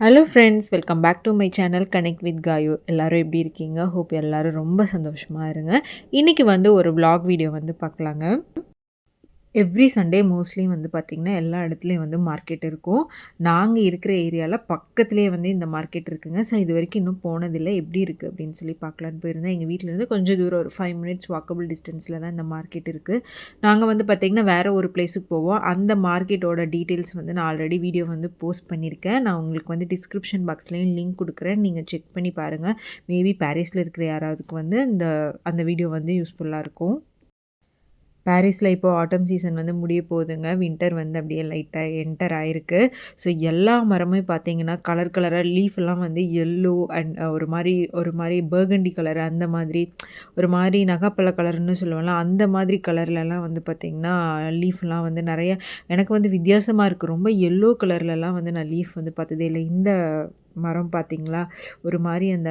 Hello friends welcome back to my channel connect with காயு எல்லோரும் எப்படி இருக்கீங்க? ஹோப் எல்லோரும் ரொம்ப சந்தோஷமாக இருங்க. இன்றைக்கி வந்து ஒரு வ்ளாக் வீடியோ வந்து பார்க்கலாங்க. எவ்ரி சண்டே மோஸ்ட்லி வந்து பார்த்திங்கன்னா எல்லா இடத்துலையும் வந்து மார்க்கெட் இருக்கும். நாங்கள் இருக்கிற ஏரியாவில் பக்கத்துலேயே வந்து இந்த மார்க்கெட் இருக்குங்க. ஸோ இது வரைக்கும் இன்னும் போனதில்லை. எப்படி இருக்குது அப்படின்னு சொல்லி பார்க்கலான்னு போயிருந்தேன். எங்கள் வீட்டிலேருந்து கொஞ்சம் தூரம் ஒரு ஃபைவ் மினிட்ஸ் வாக்கபிள் டிஸ்டன்ஸில் தான் இந்த மார்க்கெட் இருக்குது நாங்கள் வந்து பார்த்திங்கன்னா வேறு ஒரு பிளேஸுக்கு போவோம். அந்த மார்க்கெட்டோட டீட்டெயில்ஸ் வந்து நான் ஆல்ரெடி வீடியோ வந்து போஸ்ட் பண்ணியிருக்கேன். நான் உங்களுக்கு வந்து டிஸ்கிரிப்ஷன் பாக்ஸ்லேயும் லிங்க் கொடுக்குறேன். நீங்கள் செக் பண்ணி பாருங்கள் மேபி பாரிஸில் இருக்கிற யாராவதுக்கு வந்து இந்த அந்த வீடியோ வந்து யூஸ்ஃபுல்லாக இருக்கும். பாரிஸில் இப்போது ஆட்டம் சீசன் வந்து முடிய போகுதுங்க. வின்டர் வந்து அப்படியே லைட்டாக என்டர் ஆகிருக்கு ஸோ எல்லா மரமும் பார்த்தீங்கன்னா கலர் கலராக லீஃப்லாம் வந்து எல்லோ அண்ட் ஒரு மாதிரி ஒரு மாதிரி பர்கண்டி கலர் அந்த மாதிரி ஒரு மாதிரி நகைப்பழ கலர்னு சொல்லுவோம்ல அந்த மாதிரி கலர்லலாம் வந்து பார்த்திங்கன்னா லீஃப்லாம் வந்து நிறைய எனக்கு வந்து வித்தியாசமாக இருக்குது ரொம்ப எல்லோ கலர்லலாம் வந்து நான் லீஃப் வந்து பார்த்ததே இல்லை. இந்த மரம் பார்த்தீங்களா? ஒரு மாதிரி அந்த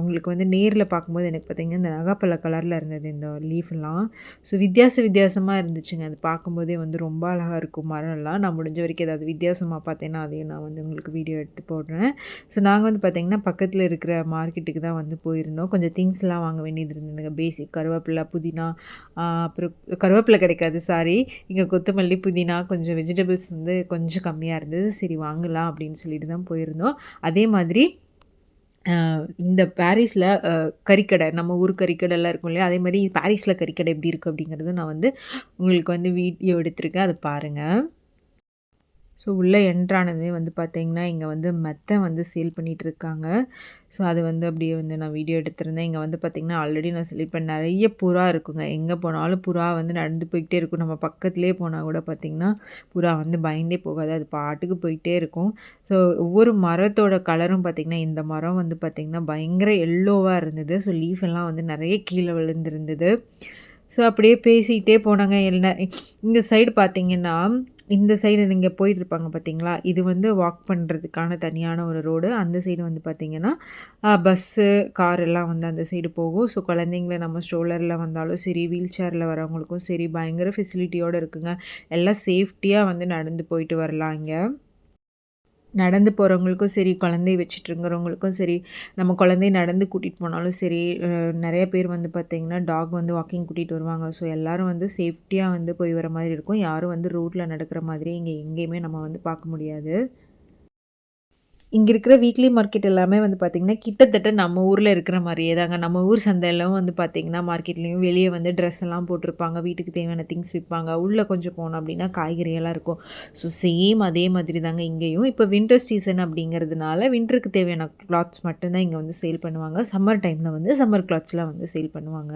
உங்களுக்கு வந்து நேரில் பார்க்கும்போது எனக்கு பார்த்தீங்கன்னா இந்த நகாப்பழ கலரில் இருந்தது இந்த லீஃப்லாம் ஸோ வித்தியாச வித்தியாசமாக இருந்துச்சுங்க. அது பார்க்கும்போதே வந்து ரொம்ப அழகாக இருக்கும் மரம்லாம். நான் முடிஞ்ச வரைக்கும் ஏதாவது வித்தியாசமாக பார்த்தேன்னா அதையும் நான் வந்து உங்களுக்கு வீடியோ எடுத்து போடுறேன். ஸோ நாங்கள் வந்து பார்த்திங்கன்னா பக்கத்தில் இருக்கிற மார்க்கெட்டுக்கு தான் வந்து போயிருந்தோம். கொஞ்சம் திங்ஸ்லாம் வாங்க வேண்டியது இருந்ததுங்க. பேசிக் கருவேப்பிலை புதினா அப்புறம் கருவேப்பிலை கிடைக்காது சாரி இங்கே கொத்தமல்லி புதினா கொஞ்சம் வெஜிடபிள்ஸ் வந்து கொஞ்சம் கம்மியாக இருந்தது. சரி வாங்கலாம் அப்படின்னு சொல்லிட்டு தான் போயிருந்தோம். அதே மாதிரி இந்த பாரிஸில் கறிக்கடை நம்ம ஊர் கறிக்கடைலாம் இருக்கும் இல்லையா? அதே மாதிரி பாரிஸில் கறிக்கடை எப்படி இருக்குது அப்படிங்கிறது நான் வந்து உங்களுக்கு வந்து வீடியோ எடுத்திருக்கேன். அதை பாருங்கள் ஸோ உள்ளே என்ட்ரானது வந்து பார்த்திங்கன்னா இங்கே வந்து மெத்தை வந்து சேல் பண்ணிகிட்ருக்காங்க. ஸோ அது வந்து அப்படியே வந்து நான் வீடியோ எடுத்திருந்தேன். இங்கே வந்து பார்த்திங்கன்னா ஆல்ரெடி நான் சொல்லியிருப்பேன் நிறைய புறா இருக்குங்க. எங்கே போனாலும் புறா வந்து நடந்து போய்கிட்டே இருக்கும். நம்ம பக்கத்துலேயே போனால் கூட பார்த்திங்கன்னா புறா வந்து பயந்தே போகாது. அது பாட்டுக்கு போயிட்டே இருக்கும். ஸோ ஒவ்வொரு மரத்தோட கலரும் பார்த்திங்கன்னா இந்த மரம் வந்து பார்த்திங்கன்னா பயங்கர எல்லோவாக இருந்தது. ஸோ லீஃப் எல்லாம் வந்து நிறைய கீழே விழுந்திருந்தது. ஸோ அப்படியே பேசிக்கிட்டே போனாங்க. என்ன இந்த சைடு பார்த்திங்கன்னா இந்த சைடு நீங்கள் போயிட்டுருப்பாங்க பார்த்தீங்களா இது வந்து வாக் பண்ணுறதுக்கான தனியான ஒரு ரோடு அந்த சைடு வந்து பார்த்திங்கன்னா பஸ்ஸு கார் எல்லாம் வந்து அந்த சைடு போகும். ஸோ குழந்தைங்கள நம்ம ஸ்ட்ரோலரில் வந்தாலும் சரி வீல் சேரில் வரவங்களுக்கும் சரி பயங்கர ஃபெசிலிட்டியோடு இருக்குங்க. எல்லாம் சேஃப்டியாக வந்து நடந்து போயிட்டு வரலாம் இங்கே. நடந்து போகிறவங்களுக்கும் சரி குழந்தை வச்சுட்ருக்கிறவங்களுக்கும் சரி நம்ம குழந்தைய நடந்து கூட்டிகிட்டு போனாலும் சரி நிறைய பேர் வந்து பார்த்திங்கன்னா டாக் வந்து வாக்கிங் கூட்டிகிட்டு வருவாங்க. ஸோ எல்லோரும் வந்து சேஃப்டியாக வந்து போய் வர மாதிரி இருக்கும். யாரும் வந்து ரோட்டில் நடக்கிற மாதிரி இங்கே எங்கேயுமே நம்ம வந்து பார்க்க முடியாது. இங்கே இருக்கிற வீக்லி மார்க்கெட் எல்லாமே வந்து பார்த்திங்கன்னா கிட்டத்தட்ட நம்ம ஊரில் இருக்கிற மாதிரியே தாங்க. நம்ம ஊர் சந்தையிலும் வந்து பார்த்திங்கன்னா மார்க்கெட்லேயும் வெளியே வந்து ட்ரெஸ் எல்லாம் போட்டிருப்பாங்க. வீட்டுக்கு தேவையான திங்ஸ் விற்பாங்க உள்ளே கொஞ்சம் போனோம் அப்படின்னா காய்கறியெல்லாம் இருக்கும். ஸோ சேம் அதே மாதிரி தாங்க இங்கேயும். இப்போ வின்டர் சீசன் அப்படிங்கிறதுனால வின்டருக்கு தேவையான கிளாத்ஸ் மட்டும்தான் இங்கே வந்து சேல் பண்ணுவாங்க. சம்மர் டைமில் வந்து சம்மர் கிளாத்ஸ்லாம் வந்து சேல் பண்ணுவாங்க.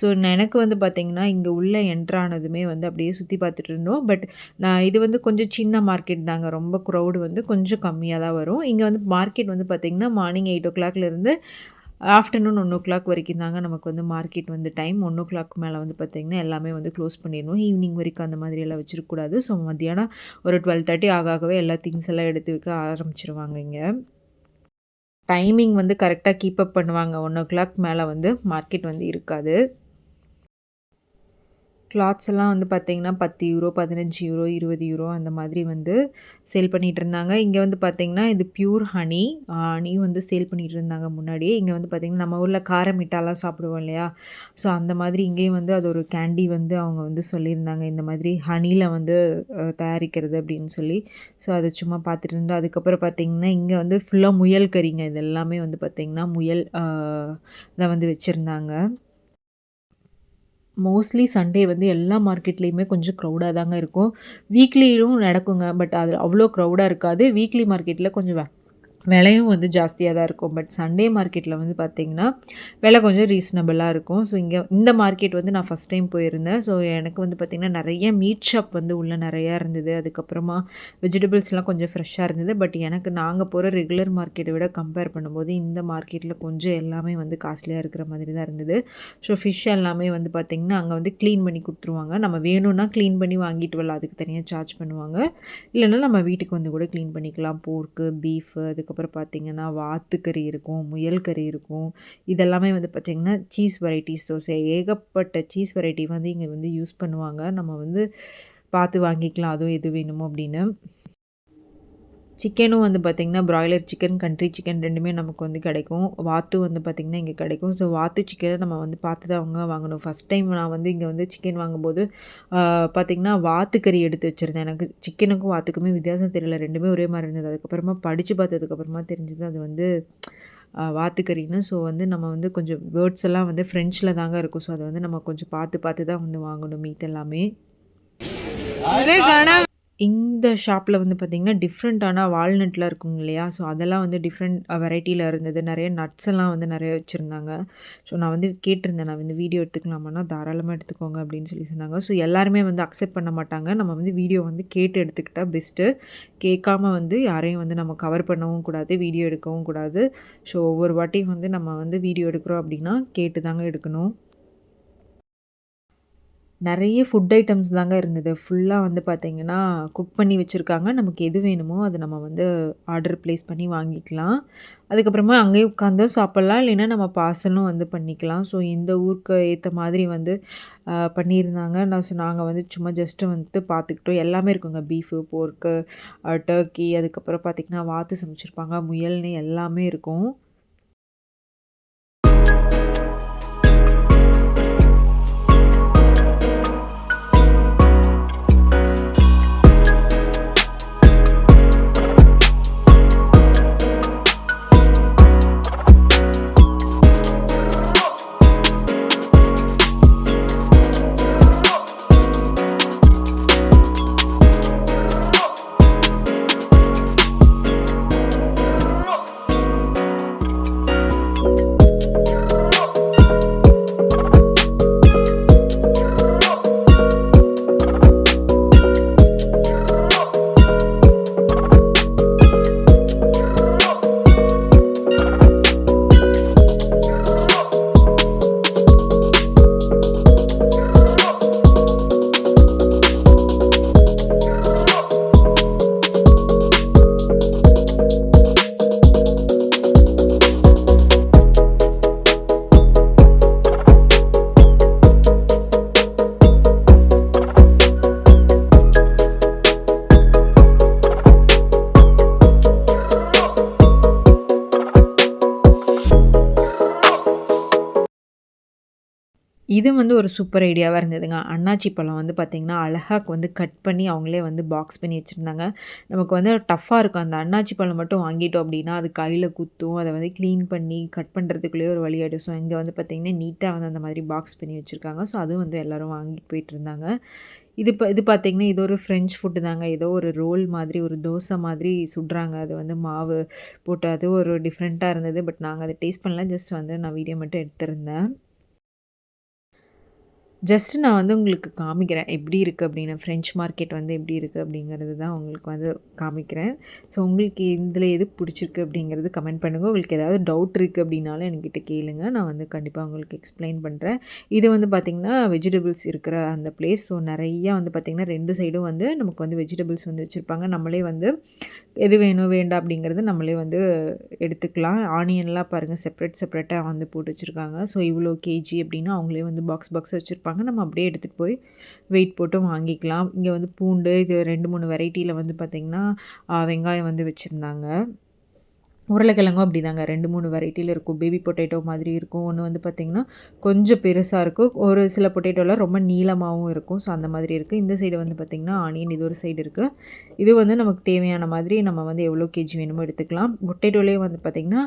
ஸோ எனக்கு வந்து பார்த்திங்கன்னா இங்கே உள்ளே என்ட்ரானதுமே வந்து அப்படியே சுற்றி பார்த்துட்டு இருந்தோம். பட் நான் இது வந்து கொஞ்சம் சின்ன மார்க்கெட் தாங்க. ரொம்ப க்ரௌடு வந்து கொஞ்சம் கம்மியாக தான் வரும். வரும். இங்கே வந்து மார்க்கெட் வந்து பார்த்திங்கன்னா மார்னிங் எயிட் ஓ கிளாக்லேருந்து ஆஃப்டர்நூன் ஒன் ஓ கிளாக் வரைக்கும் தாங்க நமக்கு வந்து மார்க்கெட் வந்து டைம் ஒன் ஓ கிளாக் மேலே வந்து பார்த்திங்கன்னா எல்லாமே வந்து க்ளோஸ் பண்ணிடணும். ஈவினிங் வரைக்கும் அந்த மாதிரி எல்லாம் வச்சுருக்கக்கூடாது ஸோ மத்தியானம் ஒரு டுவெல் தேர்ட்டி ஆகாகவே எல்லா திங்ஸ் எல்லாம் எடுத்து வைக்க ஆரம்பிச்சிருவாங்க இங்கே. டைமிங் வந்து கரெக்டாக கீப் அப் பண்ணுவாங்க. ஒன் ஓ கிளாக் மேலே வந்து மார்க்கெட் வந்து இருக்காது. கிளாத்ஸ் எல்லாம் வந்து பார்த்திங்கன்னா பத்து யூரோ பதினஞ்சு யூரோ இருபது யூரோ அந்த மாதிரி வந்து சேல் பண்ணிகிட்டு இருந்தாங்க. இங்கே வந்து பார்த்திங்கன்னா இது பியூர் ஹனி ஹனி வந்து சேல் பண்ணிகிட்டு இருந்தாங்க முன்னாடியே. இங்கே வந்து பார்த்திங்கன்னா நம்ம ஊரில் கார மிட்டாலாம் சாப்பிடுவோம் இல்லையா? ஸோ அந்த மாதிரி இங்கேயும் வந்து அது ஒரு கேண்டி வந்து அவங்க வந்து சொல்லியிருந்தாங்க. இந்த மாதிரி ஹனியில் வந்து தயாரிக்கிறது அப்படின்னு சொல்லி. ஸோ அதை சும்மா பார்த்துட்டு இருந்தோம். அதுக்கப்புறம் பார்த்திங்கன்னா இங்கே வந்து ஃபுல்லாக முயல் கறிங்க. இது எல்லாமே வந்து பார்த்திங்கன்னா முயல் இதை வந்து வச்சுருந்தாங்க. மோஸ்ட்லி சண்டே வந்து எல்லா மார்க்கெட்லேயுமே கொஞ்சம் க்ரௌடாக தாங்க இருக்கும். வீக்லியும் நடக்குங்க பட் அது அவ்வளோ க்ரௌடாக இருக்காது. வீக்லி மார்க்கெட்டில் கொஞ்சம் விலையும் வந்து ஜாஸ்தியாக தான் இருக்கும். பட் சண்டே மார்க்கெட்டில் வந்து பார்த்திங்கன்னா விலை கொஞ்சம் ரீசனபிளாக இருக்கும். ஸோ இங்கே இந்த மார்க்கெட் வந்து நான் ஃபஸ்ட் டைம் போயிருந்தேன். ஸோ எனக்கு வந்து பார்த்திங்கன்னா நிறைய மீட் ஷாப் வந்து உள்ளே நிறையா இருந்தது. அதுக்கப்புறமா வெஜிடபிள்ஸ்லாம் கொஞ்சம் ஃப்ரெஷ்ஷாக இருந்தது. பட் எனக்கு நாங்கள் போகிற ரெகுலர் மார்க்கெட்டை விட கம்பேர் பண்ணும்போது இந்த மார்க்கெட்டில் கொஞ்சம் எல்லாமே வந்து காஸ்ட்லியாக இருக்கிற மாதிரி தான் இருந்தது. ஸோ ஃபிஷ் எல்லாமே வந்து பார்த்திங்கன்னா அங்கே வந்து க்ளீன் பண்ணி கொடுத்துருவாங்க. நம்ம வேணும்னா க்ளீன் பண்ணி வாங்கிட்டு வரலாம். அதுக்கு தனியாக சார்ஜ் பண்ணுவாங்க. இல்லைன்னா நம்ம வீட்டுக்கு வந்து கூட க்ளீன் பண்ணிக்கலாம். போர்க்கு பீஃபு அதுக்கு அதுக்கப்புறம் பார்த்திங்கன்னா வாத்துக்கறி இருக்கும் முயல் கறி இருக்கும். இதெல்லாமே வந்து பார்த்திங்கன்னா சீஸ் வெரைட்டிஸ் தோசை. ஏகப்பட்ட சீஸ் வெரைட்டி வந்து இங்கே வந்து யூஸ் பண்ணுவாங்க. நம்ம வந்து பார்த்து வாங்கிக்கலாம். அதுவும் எது வேணுமோ அப்படின்னு. சிக்கனும் வந்து பார்த்திங்கன்னா பிராய்லர் சிக்கன் கண்ட்ரி சிக்கன் ரெண்டுமே நமக்கு வந்து கிடைக்கும். வாத்து வந்து பார்த்திங்கன்னா இங்கே கிடைக்கும். ஸோ வாத்து சிக்கனை நம்ம வந்து பார்த்து தான் அவங்க வாங்கணும். ஃபஸ்ட் டைம் நான் வந்து இங்கே வந்து சிக்கன் வாங்கும்போது பார்த்திங்கன்னா வாத்து கறி எடுத்து வச்சுருந்தேன். எனக்கு சிக்கனுக்கும் வாத்துக்குமே வித்தியாசம் தெரியல. ரெண்டுமே ஒரே மாதிரி இருந்தது. அதுக்கப்புறமா படித்து பார்த்ததுக்கப்புறமா தெரிஞ்சது அது வந்து வாத்துக்கறின்னு ஸோ வந்து நம்ம வந்து கொஞ்சம் வேர்ட்ஸ் எல்லாம் வந்து ஃப்ரெஞ்சில் தாங்க இருக்கும். ஸோ அதை வந்து நம்ம கொஞ்சம் பார்த்து பார்த்து தான் வந்து வாங்கணும் மீட் எல்லாமே. இந்த ஷாப்பில் வந்து பார்த்திங்கன்னா டிஃப்ரெண்ட்டான வால்நட்டில் இருக்குங்க இல்லையா? ஸோ அதெல்லாம் வந்து டிஃப்ரெண்ட் வெரைட்டியில் இருந்தது. நிறைய நட்ஸ் எல்லாம் வந்து நிறைய வச்சுருந்தாங்க. ஸோ நான் வந்து கேட்டிருந்தேன். நான் வந்து வீடியோ எடுத்துக்கலாமான்னா தாராளமாக எடுத்துக்கோங்க அப்படின்னு சொல்லி சொன்னாங்க. ஸோ எல்லாருமே வந்து அக்செப்ட் பண்ண மாட்டாங்க. நம்ம வந்து வீடியோ வந்து கேட்டு எடுத்துக்கிட்டால் பெஸ்ட்டு கேட்காம வந்து யாரையும் வந்து நம்ம கவர் பண்ணவும் கூடாது வீடியோ எடுக்கவும் கூடாது. ஸோ ஒவ்வொரு வாட்டியும் வந்து நம்ம வந்து வீடியோ எடுக்கிறோம் அப்படின்னா கேட்டு தாங்க எடுக்கணும். நிறைய ஃபுட் ஐட்டம்ஸ் தாங்க இருந்தது. ஃபுல்லாக வந்து பார்த்திங்கன்னா குக் பண்ணி வச்சுருக்காங்க. நமக்கு எது வேணுமோ அதை நம்ம வந்து ஆர்டர் ப்ளேஸ் பண்ணி வாங்கிக்கலாம். அதுக்கப்புறமா அங்கேயே உட்காந்தும் சாப்பிட்லாம். இல்லைன்னா நம்ம பார்சலும் வந்து பண்ணிக்கலாம். ஸோ இந்த ஊருக்கு ஏற்ற மாதிரி வந்து பண்ணியிருந்தாங்க. நான் ஸோ நாங்கள் வந்து சும்மா ஜஸ்ட்டு வந்துட்டு பார்த்துக்கிட்டோம் எல்லாமே இருக்குங்க. பீஃபு போர்க்கு டர்க்கி அதுக்கப்புறம் பார்த்திங்கன்னா வாத்து சமைச்சிருப்பாங்க. முயல்னு எல்லாமே இருக்கும். ஒரு சூப்பர் ஐடியாவாக இருந்ததுங்க. அண்ணாச்சி பழம் வந்து பார்த்திங்கன்னா அழகாக வந்து கட் பண்ணி அவங்களே வந்து பாக்ஸ் பண்ணி வச்சுருந்தாங்க. நமக்கு வந்து டஃப்பாக இருக்கும். அந்த அண்ணாச்சி பழம் மட்டும் வாங்கிட்டோம் அப்படின்னா அது கையில் குத்தும் அதை வந்து க்ளீன் பண்ணி கட் பண்ணுறதுக்குள்ளேயே ஒரு வழி ஆகிடும் ஸோ இங்கே வந்து பார்த்திங்கன்னா நீட்டாக வந்து அந்த மாதிரி பாக்ஸ் பண்ணி வச்சுருக்காங்க. ஸோ அதுவும் வந்து எல்லோரும் வாங்கிட்டு போயிட்டு இருந்தாங்க. இது இப்போ இது பார்த்திங்கன்னா இது ஒரு ஃப்ரெஞ்ச் ஃபுட்டு தாங்க. ஏதோ ஒரு ரோல் மாதிரி ஒரு தோசை மாதிரி சுடுறாங்க. அது வந்து மாவு போட்டு அது ஒரு டிஃப்ரெண்ட்டாக இருந்தது. பட் நாங்கள் அதை டேஸ்ட் பண்ணல. ஜஸ்ட் வந்து நான் வீடியோ மட்டும் எடுத்திருந்தேன். ஜஸ்ட்டு நான் வந்து உங்களுக்கு காமிக்கிறேன். எப்படி இருக்குது அப்படின்னு. ஃப்ரெஞ்ச் மார்க்கெட் வந்து எப்படி இருக்குது அப்படிங்கிறது தான் உங்களுக்கு வந்து காமிக்கிறேன். ஸோ உங்களுக்கு இதில் எது பிடிச்சிருக்கு அப்படிங்கிறது கமெண்ட் பண்ணுங்கள் உங்களுக்கு ஏதாவது டவுட் இருக்குது அப்படின்னாலும் என்கிட்ட கேளுங்க. நான் வந்து கண்டிப்பாக உங்களுக்கு எக்ஸ்பிளைன் பண்ணுறேன் இது வந்து பார்த்திங்கன்னா வெஜிடபிள்ஸ் இருக்கிற அந்த பிளேஸ் ஸோ நிறையா வந்து பார்த்திங்கன்னா ரெண்டு சைடும் வந்து நமக்கு வந்து வெஜிடபிள்ஸ் வந்து வச்சுருப்பாங்க. நம்மளே வந்து எது வேணும் வேண்டாம் அப்படிங்கிறது நம்மளே வந்து எடுத்துக்கலாம். ஆனியன்லாம் பாருங்கள் செப்ரேட் செப்ரேட்டாக வந்து போட்டு வச்சுருக்காங்க. ஸோ இவ்வளோ கேஜி அப்படின்னா அவங்களே வந்து பாக்ஸ் பாக்ஸ் வச்சுருப்பாங்க. கொடுப்பாங்க நம்ம அப்படியே எடுத்துகிட்டு போய் வெயிட் போட்டும் வாங்கிக்கலாம். இங்கே வந்து பூண்டு இது ரெண்டு மூணு வெரைட்டியில் வந்து பார்த்திங்கன்னா வெங்காயம் வந்து வச்சுருந்தாங்க. உருளைக்கிழங்கும் அப்படி தாங்க ரெண்டு மூணு வெரைட்டியில் இருக்கும். பேபி பொட்டேட்டோ மாதிரி இருக்கும். ஒன்று வந்து பார்த்திங்கன்னா கொஞ்சம் பெருசாக இருக்கும். ஒரு சில பொட்டேட்டோலாம் ரொம்ப நீளமாகவும் இருக்கும். ஸோ அந்த மாதிரி இருக்குது இந்த சைடு வந்து பார்த்திங்கன்னா ஆனியன் இது ஒரு சைடு இருக்குது இது வந்து நமக்கு தேவையான மாதிரி நம்ம வந்து எவ்வளோ கேஜி வேணுமோ எடுத்துக்கலாம். பொட்டேட்டோலேயே வந்து பார்த்திங்கன்னா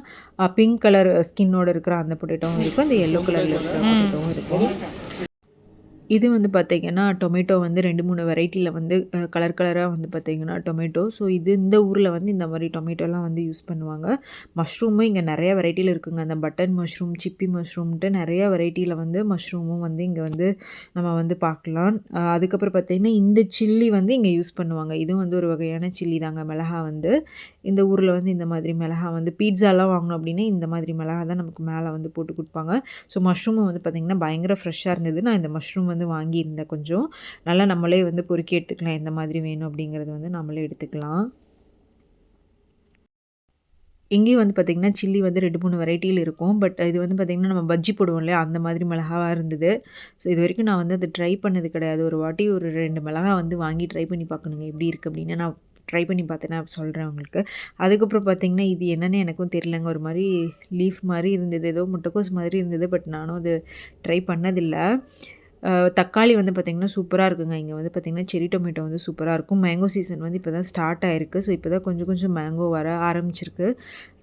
பிங்க் கலர் ஸ்கின்னோடு இருக்கிற அந்த பொட்டேட்டோவும் இருக்கும். அந்த எல்லோ கலரில் இருக்கிற பொட்டேட்டோவும் இருக்கும். இது வந்து பார்த்திங்கன்னா டொமேட்டோ வந்து ரெண்டு மூணு வெரைட்டியில் வந்து கலர் கலராக வந்து பார்த்திங்கன்னா டொமேட்டோ ஸோ இது இந்த ஊரில் வந்து இந்த மாதிரி டொமேட்டோலாம் வந்து யூஸ் பண்ணுவாங்க. மஷ்ரூமும் இங்கே நிறைய வெரைட்டியில் இருக்குங்க. அந்த பட்டன் மஷ்ரூம் சிப்பி மஷ்ரூம்ட்டு நிறைய வெரைட்டியில் வந்து மஷ்ரூமும் வந்து இங்கே வந்து நம்ம வந்து பார்க்கலாம். அதுக்கப்புறம் பார்த்திங்கன்னா இந்த சில்லி வந்து இங்கே யூஸ் பண்ணுவாங்க. இதுவும் வந்து ஒரு வகையான சில்லி தாங்க மிளகா வந்து. இந்த ஊரில் வந்து இந்த மாதிரி மிளகா வந்து பீட்சாலாம் வாங்கணும் அப்படின்னா இந்த மாதிரி மிளகா தான் நமக்கு மேலே வந்து போட்டு கொடுப்பாங்க. ஸோ மஷ்ரூமும் வந்து பார்த்திங்கன்னா பயங்கர ஃப்ரெஷ்ஷாக இருந்தது. நான் இந்த மஷ்ரூம் வந்து வாங்கியிருந்தேன் கொஞ்சம் நல்லா நம்மளே வந்து பொறுக்கி எடுத்துக்கலாம். எந்த மாதிரி வேணும் அப்படிங்கிறது வந்து நம்மளே எடுத்துக்கலாம். இங்கேயும் வந்து பார்த்திங்கன்னா சில்லி வந்து ரெண்டு மூணு வெரைட்டியில் இருக்கும். பட் இது வந்து பார்த்திங்கன்னா நம்ம பஜ்ஜி போடுவோம் இல்லையா? அந்த மாதிரி மிளகாவாக இருந்தது. ஸோ இது வரைக்கும் நான் வந்து அதை ட்ரை பண்ணது கிடையாது. ஒரு வாட்டி ஒரு ரெண்டு மிளகா வந்து வாங்கி ட்ரை பண்ணி பார்க்கணுங்க எப்படி இருக்குது அப்படின்னு நான் ட்ரை பண்ணி பார்த்தேன்னா நான் சொல்கிறேன் உங்களுக்கு. அதுக்கப்புறம் பார்த்திங்கன்னா இது என்னென்னு எனக்கும் தெரியலங்க. ஒரு மாதிரி லீஃப் மாதிரி இருந்தது. ஏதோ முட்டைக்கோஸ் மாதிரி இருந்தது. பட் நானும் அது ட்ரை பண்ணதில்லை. தக்காளி வந்து பார்த்திங்கன்னா சூப்பராக இருக்குங்க. இங்கே வந்து பார்த்திங்கன்னா செரி டொமேட்டோ வந்து சூப்பராக இருக்கும். மேங்கோ சீசன் வந்து இப்போ தான் ஸ்டார்ட் ஆகிருக்கு ஸோ இப்போ தான் கொஞ்சம் கொஞ்சம் மேங்கோ வர ஆரம்பிச்சிருக்கு.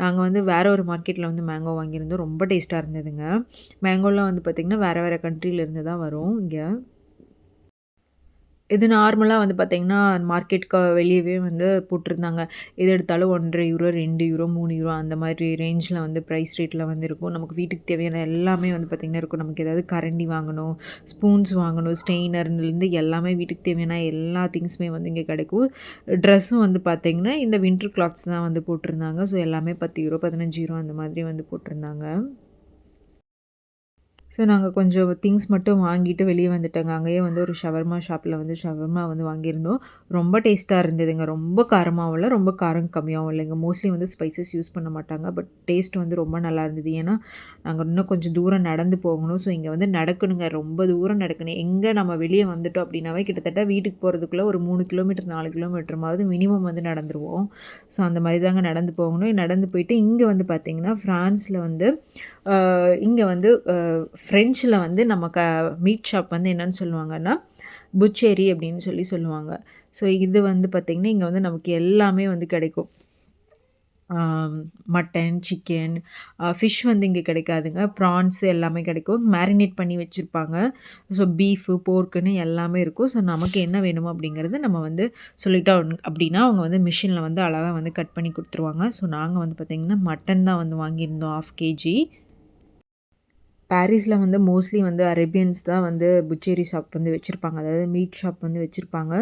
நாங்கள் வந்து வேறு ஒரு மார்க்கெட்டில் வந்து மேங்கோ வாங்கியிருந்தோம். ரொம்ப டேஸ்ட்டாக இருந்ததுங்க. மேங்கோலாம் வந்து பார்த்திங்கன்னா வேறு வேறு கண்ட்ரிலேருந்து தான் வரும். இங்கே இது நார்மலாக வந்து பார்த்திங்கன்னா மார்க்கெட்டுக்கு வெளியவே வந்து போட்டிருந்தாங்க. எது எடுத்தாலும் ஒன்றரை யூரோ ரெண்டு யூரோ மூணு யூரோ அந்த மாதிரி ரேஞ்சில் வந்து ப்ரைஸ் ரேட்டில் வந்து இருக்கும். நமக்கு வீட்டுக்கு தேவையான எல்லாமே வந்து பார்த்திங்கன்னா இருக்கும். நமக்கு ஏதாவது கரண்டி வாங்கணும் ஸ்பூன்ஸ் வாங்கணும் ஸ்டெயினர்லேருந்து எல்லாமே வீட்டுக்கு தேவையான எல்லா திங்ஸுமே வந்து இங்கே கிடைக்கும். ட்ரெஸ்ஸும் வந்து பார்த்திங்கன்னா இந்த வின்டர் கிளாத்ஸ் தான் வந்து போட்டிருந்தாங்க. ஸோ எல்லாமே பத்து யூரோ பதினஞ்சு யூரோ அந்த மாதிரி வந்து போட்டிருந்தாங்க. ஸோ நாங்கள் கொஞ்சம் திங்ஸ் மட்டும் வாங்கிட்டு வெளியே வந்துட்டோங்க. அங்கேயே வந்து ஒரு ஷவர்மா ஷாப்பில் வந்து ஷவர்மா வந்து வாங்கியிருந்தோம். ரொம்ப டேஸ்ட்டாக இருந்ததுங்க. ரொம்ப காரமாகவும் இல்லை ரொம்ப காரம் கம்மியாகவும் இல்லைங்க மோஸ்ட்லி வந்து ஸ்பைசஸ் யூஸ் பண்ண மாட்டாங்க. பட் டேஸ்ட் வந்து ரொம்ப நல்லா இருந்தது. ஏன்னா நாங்கள் இன்னும் கொஞ்சம் தூரம் நடந்து போகணும். ஸோ இங்கே வந்து நடக்கணுங்க. ரொம்ப தூரம் நடக்கணும். எங்கே நம்ம வெளியே வந்துட்டோம் அப்படின்னாவே கிட்டத்தட்ட வீட்டுக்கு போகிறதுக்குள்ளே ஒரு மூணு கிலோமீட்டர் நாலு கிலோமீட்டருமாவது மினிமம் வந்து நடந்துருவோம். ஸோ அந்த மாதிரி தாங்க நடந்து போகணும். நடந்து போயிட்டு இங்கே வந்து பார்த்திங்கன்னா ஃப்ரான்ஸில் வந்து இங்கே வந்து ஃப்ரெஞ்சில் வந்து நம்ம க மீட் ஷாப் வந்து என்னென்னு சொல்லுவாங்கன்னா புச்சேரி அப்படின்னு சொல்லி சொல்லுவாங்க. ஸோ இது வந்து பார்த்திங்கன்னா இங்கே வந்து நமக்கு எல்லாமே வந்து கிடைக்கும். மட்டன் சிக்கன் ஃபிஷ் வந்து இங்கே கிடைக்காதுங்க. ப்ரான்ஸ் எல்லாமே கிடைக்கும். மேரினேட் பண்ணி வச்சுருப்பாங்க. ஸோ பீஃபு போர்க்குன்னு எல்லாமே இருக்கும். ஸோ நமக்கு என்ன வேணுமோ அப்படிங்கிறது நம்ம வந்து சொல்லிட்டோம் அப்படின்னா அவங்க வந்து மிஷினில் வந்து அழகாக வந்து கட் பண்ணி கொடுத்துருவாங்க. ஸோ நாங்கள் வந்து பார்த்திங்கன்னா மட்டன் தான் வந்து வாங்கியிருந்தோம் ஆஃப் கேஜி பாரிஸில் வந்து மோஸ்ட்லி வந்து அரேபியன்ஸ் தான் வந்து புச்சேரி ஷாப் வந்து வச்சுருப்பாங்க. அதாவது மீட் ஷாப் வந்து வச்சுருப்பாங்க.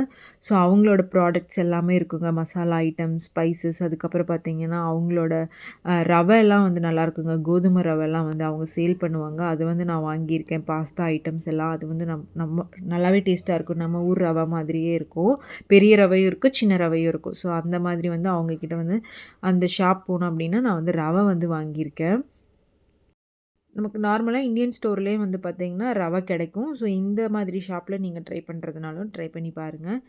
ஸோ அவங்களோட ப்ராடக்ட்ஸ் எல்லாமே இருக்குங்க. மசாலா ஐட்டம்ஸ் ஸ்பைசஸ் அதுக்கப்புறம் பார்த்திங்கன்னா அவங்களோட ரவை எல்லாம் வந்து நல்லாயிருக்குங்க. கோதுமை ரவைலாம் வந்து அவங்க சேல் பண்ணுவாங்க. அது வந்து நான் வாங்கியிருக்கேன். பாஸ்தா ஐட்டம்ஸ் எல்லாம். அது வந்து நம் நம்ம நல்லாவே டேஸ்ட்டாக இருக்கும். நம்ம ஊர் ரவை மாதிரியே இருக்கும். பெரிய ரவையும் இருக்கும் சின்ன ரவையும் இருக்கும். ஸோ அந்த மாதிரி வந்து அவங்கக்கிட்ட வந்து அந்த ஷாப் போனோம் அப்படின்னா நான் வந்து ரவை வந்து வாங்கியிருக்கேன். நமக்கு நார்மலாக இந்தியன் ஸ்டோர்லேயே வந்து பார்த்திங்கன்னா ரவை கிடைக்கும். ஸோ இந்த மாதிரி ஷாப்பில் நீங்கள் ட்ரை பண்ணுறதுனாலும் ட்ரை பண்ணி பாருங்கள்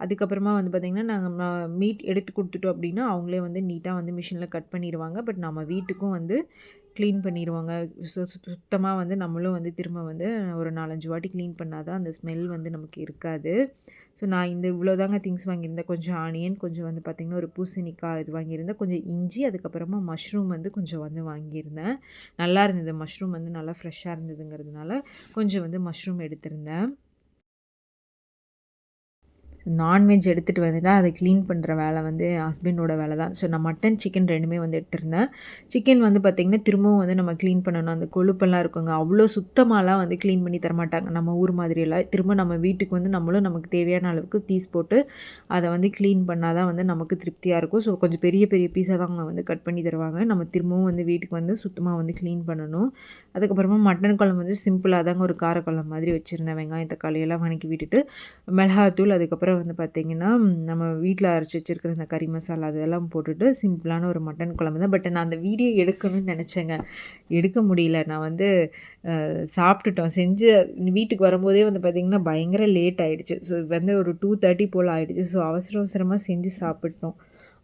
அதுக்கப்புறமா வந்து பார்த்திங்கன்னா நாங்கள் மீட் எடுத்து கொடுத்துட்டோம் அப்படின்னா அவங்களே வந்து நீட்டாக வந்து மிஷினில் கட் பண்ணிடுவாங்க பட் நம்ம வீட்டுக்கும் வந்து க்ளீன் பண்ணிடுவாங்க சு சுத்தமாக வந்து நம்மளும் வந்து திரும்ப வந்து ஒரு நாலஞ்சு வாட்டி க்ளீன் பண்ணால் தான் அந்த ஸ்மெல் வந்து நமக்கு இருக்காது. ஸோ நான் இந்த இவ்வளோ தாங்க திங்ஸ் வாங்கியிருந்தேன். கொஞ்சம் ஆனியன் கொஞ்சம் வந்து பார்த்திங்கன்னா ஒரு பூசணிக்காய் இது வாங்கியிருந்தேன். கொஞ்சம் இஞ்சி அதுக்கப்புறமா மஷ்ரூம் வந்து கொஞ்சம் வந்து வாங்கியிருந்தேன். நல்லா இருந்தது. மஷ்ரூம் வந்து நல்லா ஃப்ரெஷ்ஷாக இருந்ததுங்கிறதுனால கொஞ்சம் வந்து மஷ்ரூம் எடுத்திருந்தேன். நான்வெஜ் எடுத்துகிட்டு வந்துட்டால் அதை க்ளீன் பண்ணுற வேலை வந்து ஹஸ்பண்டோட வேலை தான். ஸோ நான் மட்டன் சிக்கன் ரெண்டுமே வந்து எடுத்திருந்தேன். சிக்கன் வந்து பார்த்திங்கன்னா திரும்பவும் வந்து நம்ம க்ளீன் பண்ணணும். அந்த கொழுப்பெல்லாம் இருக்குங்க. அவ்வளோ சுத்தமாகலாம் வந்து க்ளீன் பண்ணி தரமாட்டாங்க. நம்ம ஊர் மாதிரியெல்லாம் திரும்ப நம்ம வீட்டுக்கு வந்து நம்மளும் நமக்கு தேவையான அளவுக்கு பீஸ் போட்டு அதை வந்து க்ளீன் பண்ணால் தான் வந்து நமக்கு திருப்தியாக இருக்கும். ஸோ கொஞ்சம் பெரிய பெரிய பீஸாக தான் அவங்க வந்து கட் பண்ணி தருவாங்க. நம்ம திரும்பவும் வந்து வீட்டுக்கு வந்து சுத்தமாக வந்து க்ளீன் பண்ணணும். அதுக்கப்புறமா மட்டன் குழம்பு வந்து சிம்பிளாக தாங்க ஒரு காரக்குழம்பு மாதிரி வச்சுருந்தேன். வெங்காயம் தக்காளி எல்லாம் வணக்கி விட்டுட்டு மிளகாத்தூள் அதுக்கப்புறம் அப்புறம் வந்து பார்த்திங்கன்னா நம்ம வீட்டில் அரைச்சி வச்சுருக்கிற இந்த கறி மசாலா அதெல்லாம் போட்டுட்டு சிம்பிளான ஒரு மட்டன் குழம்பு தான். பட் நான் அந்த வீடியோ எடுக்கணும்னு நினச்சேங்க. எடுக்க முடியல. நான் வந்து சாப்பிட்டுட்டோம். செஞ்சு வீட்டுக்கு வரும்போதே வந்து பார்த்திங்கன்னா பயங்கர லேட் ஆகிடுச்சு ஸோ வந்து ஒரு டூ தேர்ட்டி போல் ஆகிடுச்சு ஸோ அவசர அவசரமாக செஞ்சு சாப்பிட்டோம்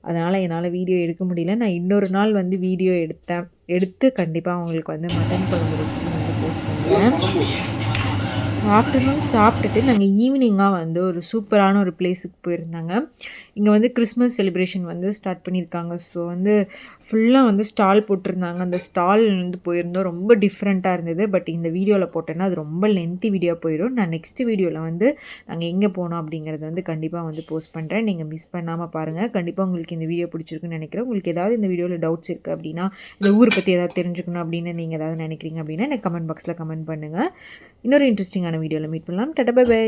அதனால் என்னால் வீடியோ எடுக்க முடியல. நான் இன்னொரு நாள் வந்து வீடியோ எடுத்தேன். எடுத்து கண்டிப்பாக அவங்களுக்கு வந்து மட்டன் குழம்பு ரெசிபி வந்து போஸ்ட் பண்ணுவேன் ஸோ ஆஃப்டர்நூன் சாப்பிட்டுட்டு நாங்கள் ஈவினிங்காக வந்து ஒரு சூப்பரான ஒரு பிளேஸுக்கு போயிருந்தாங்க. இங்கே வந்து கிறிஸ்மஸ் செலிப்ரேஷன் வந்து ஸ்டார்ட் பண்ணியிருக்காங்க. ஸோ வந்து ஃபுல்லாக வந்து ஸ்டால் போட்டிருந்தாங்க. அந்த ஸ்டால் வந்து போயிருந்தோம். ரொம்ப டிஃப்ரெண்ட்டாக இருந்தது. பட் இந்த வீடியோவில் போட்டேன்னா அது ரொம்ப லென்த்தி வீடியோ போயிடும் நான் நெக்ஸ்ட் வீடியோவில் வந்து நாங்கள் எங்கே போனோம் அப்படிங்கிறத வந்து கண்டிப்பாக வந்து போஸ்ட் பண்ணுறேன் நீங்கள் மிஸ் பண்ணாமல் பாருங்கள் கண்டிப்பாக உங்களுக்கு இந்த வீடியோ பிடிச்சிருக்குன்னு நினைக்கிறேன். உங்களுக்கு ஏதாவது இந்த வீடியோவில் டவுட்ஸ் இருக்குது அப்படின்னா இந்த ஊரை பற்றி ஏதாவது தெரிஞ்சுக்கணும் அப்படின்னு நீங்கள் ஏதாவது நினைக்கிறீங்க அப்படின்னா எனக்கு கமெண்ட் பாக்ஸில் கமெண்ட் பண்ணுங்கள் இன்னொரு இன்ட்ரெஸ்டிங்கான வீடியோவில் மீட் பண்ணலாம். Tata bye bye.